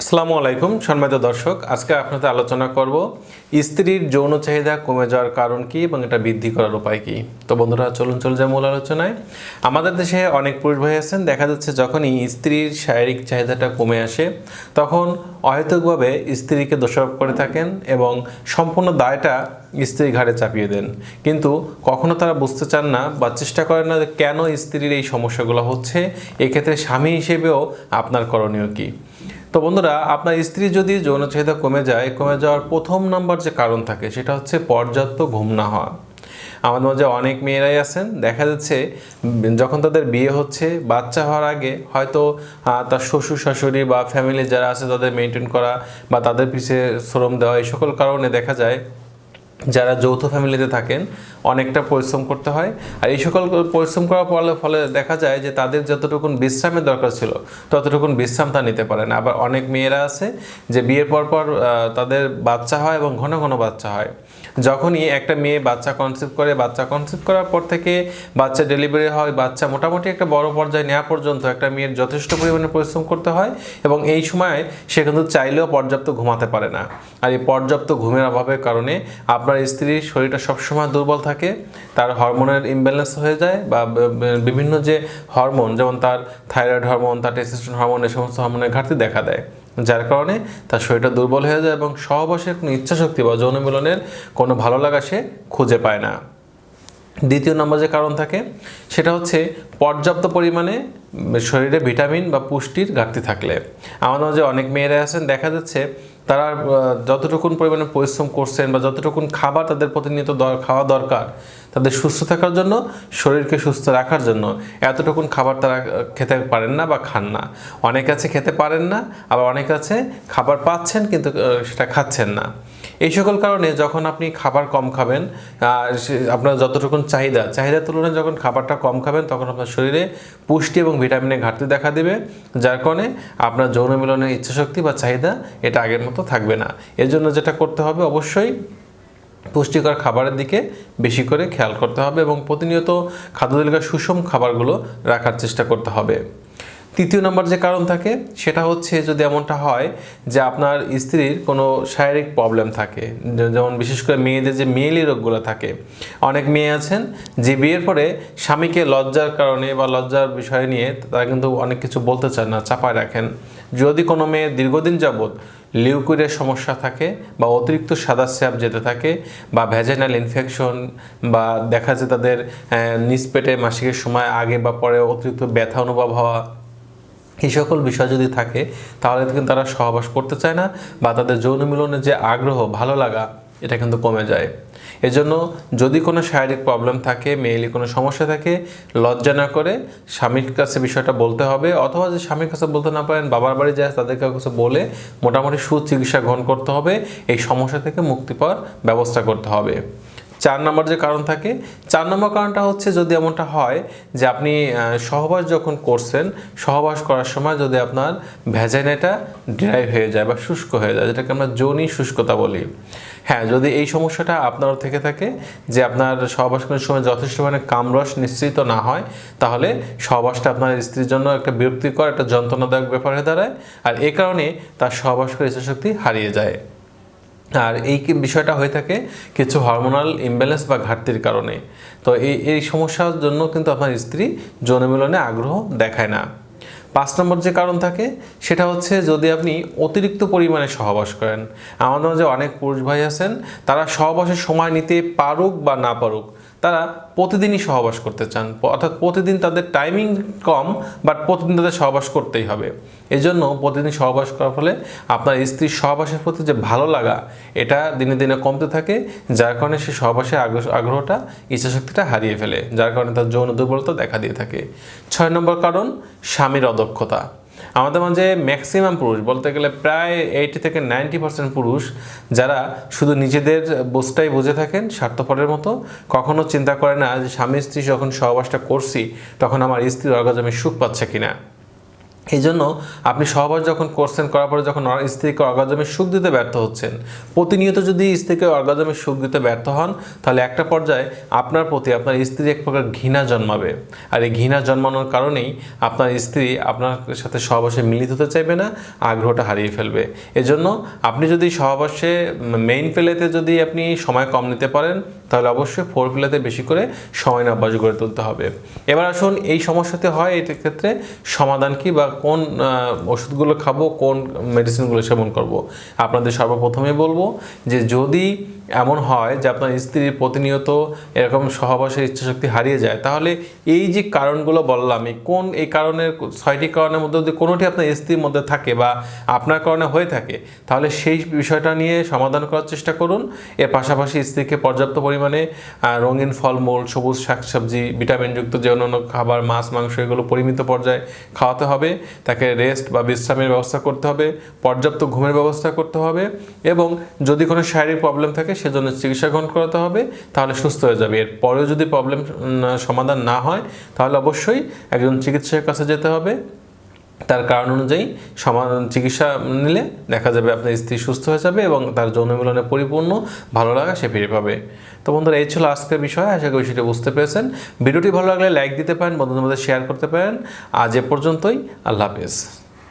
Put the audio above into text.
আসসালামু আলাইকুম, সম্মানিত দর্শক। আজকে আপনাদের আলোচনা করব, স্ত্রীর যৌন চাহিদা কমে যাওয়ার কারণ কি এবং এটা বৃদ্ধি করার উপায় কি? তো বন্ধুরা, চলুন, চলে যায় মূল আলোচনায়। আমাদের দেশে অনেক পুরুষ ভাই আছেন, দেখা যাচ্ছে যখনই স্ত্রীর শারীরিক চাহিদাটা কমে আসে, তখন অহেতুকভাবে স্ত্রীকে দোষারোপ করে থাকেন এবং সম্পূর্ণ দায়টা স্ত্রীর ঘাড়ে চাপিয়ে দেন। কিন্তু কখনো তারা বুঝতে চান না বা চেষ্টা করেন না কেন স্ত্রীর এই সমস্যাগুলো হচ্ছে, এক্ষেত্রে স্বামী হিসেবেও আপনার করণীয় কী? তো বন্ধুরা, আপনার স্ত্রী যদি যৌন চাহিদা কমে যায়, কমে যাওয়ার প্রথম নাম্বার যে কারণ থাকে, সেটা হচ্ছে পর্যাপ্ত ঘুম না হওয়া। আমাদের মাঝে অনেক মেয়েরাই আছেন, দেখা যাচ্ছে যখন তাদের বিয়ে হচ্ছে, বাচ্চা হওয়ার আগে হয়তো তার শ্বশুর, শাশুড়ি বা ফ্যামিলি যারা আছে, তাদের মেনটেন করা বা তাদের পিছিয়ে শ্রম দেওয়া, এই সকল কারণে দেখা যায় যারা যৌথ ফ্যামিলিতে থাকেন, অনেকটা পরিশ্রম করতে হয়। আর এই সকল পরিশ্রম করার ফলে ফলে দেখা যায় যে তাদের যতটুকুন বিশ্রামের দরকার ছিল, ততটুকুন বিশ্রাম তা নিতে পারে না। আবার অনেক মেয়েরা আছে যে বিয়ের পর পর তাদের বাচ্চা হয় এবং ঘন ঘন বাচ্চা হয়। যখনই একটা মেয়ে বাচ্চা কনসিভ করে, বাচ্চা কনসিভ করার পর থেকে বাচ্চা ডেলিভারি হয়, বাচ্চা মোটামুটি একটা বড় পর্যায়ে নেওয়া পর্যন্ত একটা মেয়ের যথেষ্ট পরিমাণে পরিশ্রম করতে হয় এবং এই সময় সে কিন্তু চাইলেও পর্যাপ্ত ঘুমাতে পারে না। আর এই পর্যাপ্ত ঘুমের অভাবের কারণে আপনার স্ত্রীর শরীরটা সবসময় দুর্বল থাকে, তার হরমোনের ইমব্যালেন্স হয়ে যায় ব- বিভিন্ন যে হরমোন, যেমন তার থাইরয়েড হরমোন তার টেস্টোস্টেরন হরমোন এই সমস্ত হরমোনের ঘাটতি দেখা দেয়। যার কারণে তার শরীরটা দুর্বল হয়ে যায় এবং সহবাসের কোনো ইচ্ছাশক্তি বা যৌন মিলনের কোনো ভালো লাগা সে খুঁজে পায় না। দ্বিতীয় নম্বর যে কারণ থাকে, সেটা হচ্ছে পর্যাপ্ত পরিমাণে শরীরে ভিটামিন বা পুষ্টির ঘাটতি থাকলে। আমাদের মাঝে অনেক মেয়েরা আছেন, দেখা যাচ্ছে তারা যতটুকুন পরিমাণে পরিশ্রম করছেন বা যতটুকুন খাবার তাদের প্রতিনিয়ত খাওয়া দরকার, তাদের সুস্থ থাকার জন্য, শরীরকে সুস্থ রাখার জন্য এতটুকুন খাবার তারা খেতে পারেন না বা খান না। অনেক আছে খেতে পারেন না, আবার অনেক আছে খাবার পাচ্ছেন কিন্তু সেটা খাচ্ছেন না। এই সকল কারণে যখন আপনি খাবার কম খাবেন আপনার যতটুকুন চাহিদা, চাহিদার তুলনায় যখন খাবারটা কম খাবেন, তখন আপনার শরীরে পুষ্টি এবং ভিটামিনের ঘাটতি দেখা দেবে, যার কারণে আপনার যৌন মিলনের ইচ্ছাশক্তি বা চাহিদা এটা আগের মতো থাকবে না। এর জন্য যেটা করতে হবে অবশ্যই পুষ্টিকর খাবারের দিকে বেশি করে খেয়াল করতে হবে এবং প্রতিনিয়ত খাদ্য তালিকার সুষম খাবারগুলো রাখার চেষ্টা করতে হবে। তৃতীয় নম্বর যে কারণ থাকে, সেটা হচ্ছে যদি এমনটা হয় যে আপনার স্ত্রীর কোনো শারীরিক প্রবলেম থাকে যেমন বিশেষ করে মেয়েদের যে মেয়েলি রোগগুলো থাকে। অনেক মেয়ে আছেন যে বিয়ের পরে স্বামীকে লজ্জার কারণে বা লজ্জার বিষয় নিয়ে তারা কিন্তু অনেক কিছু বলতে চান না, চাপায় রাখেন। যদি কোনো মেয়ে দীর্ঘদিন যাবৎ লিউকুরের সমস্যা থাকে বা অতিরিক্ত সাদা স্যাপ যেতে থাকে বা ভ্যাজাইনাল ইনফেকশন বা দেখা যায় তাদের নিচ পেটে মাসিকের সময় আগে বা পরে অতিরিক্ত ব্যথা অনুভব হওয়া এই সকল বিষয় যদি থাকে, তাহলে কিন্তু তারা সহবাস করতে চায় না বা তাদের যৌন মিলনের যে আগ্রহ, ভালো লাগা, এটা কিন্তু কমে যায়। এজন্য যদি কোনো শারীরিক প্রবলেম থাকে মেয়েলি কোনো সমস্যা থাকে, লজ্জা না করে স্বামীর কাছে বিষয়টা বলতে হবে, অথবা যে স্বামীর কাছে বলতে না পারেন, বাবার বাড়ি যায় তাদেরকে কাছে বলে মোটামুটি সুচিকিৎসা গ্রহণ করতে হবে, এই সমস্যা থেকে মুক্তি পাওয়ার ব্যবস্থা করতে হবে। চার নম্বর যে কারণ থাকে, চার নম্বর কারণটা হচ্ছে যদি এমনটা হয় যে আপনি সহবাস যখন করছেন, সহবাস করার সময় যদি আপনার ভ্যাজাইনাটা ড্রাই হয়ে যায় বা শুষ্ক হয়ে যায়, যেটাকে আমরা যৌনি শুষ্কতা বলি। হ্যাঁ যদি এই সমস্যাটা আপনারও থেকে থাকে যে আপনার সহবাস করার সময় যথেষ্ট পরিমাণে কামরস নিশ্চিত না হয়, তাহলে সহবাসটা আপনার স্ত্রীর জন্য একটা বিরক্তিকর, একটা যন্ত্রণাদায়ক ব্যাপার হয়ে দাঁড়ায়। আর এ কারণে তার সহবাস করে ইচ্ছাশক্তি হারিয়ে যায়। আর এই বিষয়টা হয়ে থাকে, কিছু হরমোনাল ইমব্যালেন্স বা ঘাটতির কারণে। তো এই এই সমস্যার জন্য কিন্তু আপনার স্ত্রী যৌনমিলনে আগ্রহ দেখায় না। পাঁচ নম্বর যে কারণ থাকে, সেটা হচ্ছে যদি আপনি অতিরিক্ত পরিমাণে সহবাস করেন। আমাদের যে অনেক পুরুষ ভাই আছেন, তারা সহবাসের সময় নিতে পারুক বা না পারুক। তারা প্রতিদিনই সহবাস করতে চান। অর্থাৎ প্রতিদিন তাদের টাইমিং কম বাট প্রতিদিন তাদের সহবাস করতেই হবে। এই জন্য প্রতিদিন সহবাস করার ফলে আপনার স্ত্রীর সহবাসের প্রতি যে ভালো লাগা, এটা দিনে দিনে কমতে থাকে, যার কারণে সে সহবাসের আগ্রহ, আগ্রহটা, ইচ্ছাশক্তিটা হারিয়ে ফেলে, যার কারণে তার যৌন দুর্বলতা দেখা দিয়ে থাকে। ছয় নম্বর কারণ, স্বামীর অদক্ষতা। আমাদের মাঝে ম্যাক্সিমাম পুরুষ, বলতে গেলে প্রায় এইটি থেকে নাইনটি পার্সেন্ট পুরুষ যারা শুধু নিজেদের বোঝটাই বুঝে থাকেন স্বার্থপরের মতো। কখনো চিন্তা করে না যে স্বামী স্ত্রী যখন সহবাসটা করছি, তখন আমার স্ত্রীর অর্গাজমে সুখ পাচ্ছে কিনা। এই জন্য আপনি সহবাস যখন করছেন, করার পরে যখন স্ত্রীকে অর্গাজমে সুখ দিতে ব্যর্থ হচ্ছেন, প্রতিনিয়ত যদি স্ত্রীকে অর্গাজমে সুখ দিতে ব্যর্থ হন, তাহলে একটা পর্যায়ে আপনার প্রতি আপনার স্ত্রী এক প্রকার ঘৃণা জন্মাবে। আর এই ঘৃণা জন্মানোর কারণেই আপনার স্ত্রী আপনার সাথে সহবাসে মিলিত হতে চাইবে না, আগ্রহটা হারিয়ে ফেলবে। এজন্য আপনি যদি সহবাসে মেইন ফেলেতে যদি আপনি সময় কম নিতে পারেন, তাহলে অবশ্যই ফোর প্লেতে বেশি করে সময় অভ্যাস গড়ে তুলতে হবে। এবার আসুন এই সমস্যাতে হয় এটার ক্ষেত্রে সমাধান কি বা কোন ওষুধগুলো খাব কোন মেডিসিনগুলো সেবন করব? আপনাদের সর্বপ্রথমে বলব যে যদি এমন হয় যে আপনার স্ত্রীর প্রতিনিয়ত এরকম সহবাসের ইচ্ছাশক্তি হারিয়ে যায়, তাহলে এই যে কারণগুলো বললাম, এই কোন, এই কারণের ছয়টি কারণের মধ্যে যদি কোনোটি আপনার স্ত্রীর মধ্যে থাকে বা আপনার কারণে হয়ে থাকে, তাহলে সেই বিষয়টা নিয়ে সমাধান করার চেষ্টা করুন। এর পাশাপাশি স্ত্রীকে পর্যাপ্ত পরিমাণে রঙিন ফলমূল, সবুজ শাকসবজি, ভিটামিনযুক্ত যে অন্যান্য খাবার, মাছ, মাংস, এগুলো পরিমিত পর্যায়ে খাওয়াতে হবে। তাকে রেস্ট বা বিশ্রামের ব্যবস্থা করতে হবে, পর্যাপ্ত ঘুমের ব্যবস্থা করতে হবে এবং যদি কোনো শারীরিক প্রবলেম থাকে সেজন্য চিকিৎসা গ্রহণ করাতে হবে, তাহলে সুস্থ হয়ে যাবে। এরপরেও যদি প্রবলেম সমাধান না হয়, তাহলে অবশ্যই একজন চিকিৎসকের কাছে যেতে হবে। তার কারণ অনুযায়ী সমাধান, চিকিৎসা নিলে দেখা যাবে আপনার স্ত্রী সুস্থ হয়ে যাবে এবং তার যৌন মিলনে পরিপূর্ণ, ভালো লাগা সে ফিরে পাবে। তো বন্ধুরা, এই ছিল আজকের বিষয়। আশা করি সেটা বুঝতে পেরেছেন। ভিডিওটি ভালো লাগলে লাইক দিতে পারেন, বন্ধুদের মধ্যে শেয়ার করতে পারেন। আজ এ পর্যন্তই। আল্লাহ হাফেজ।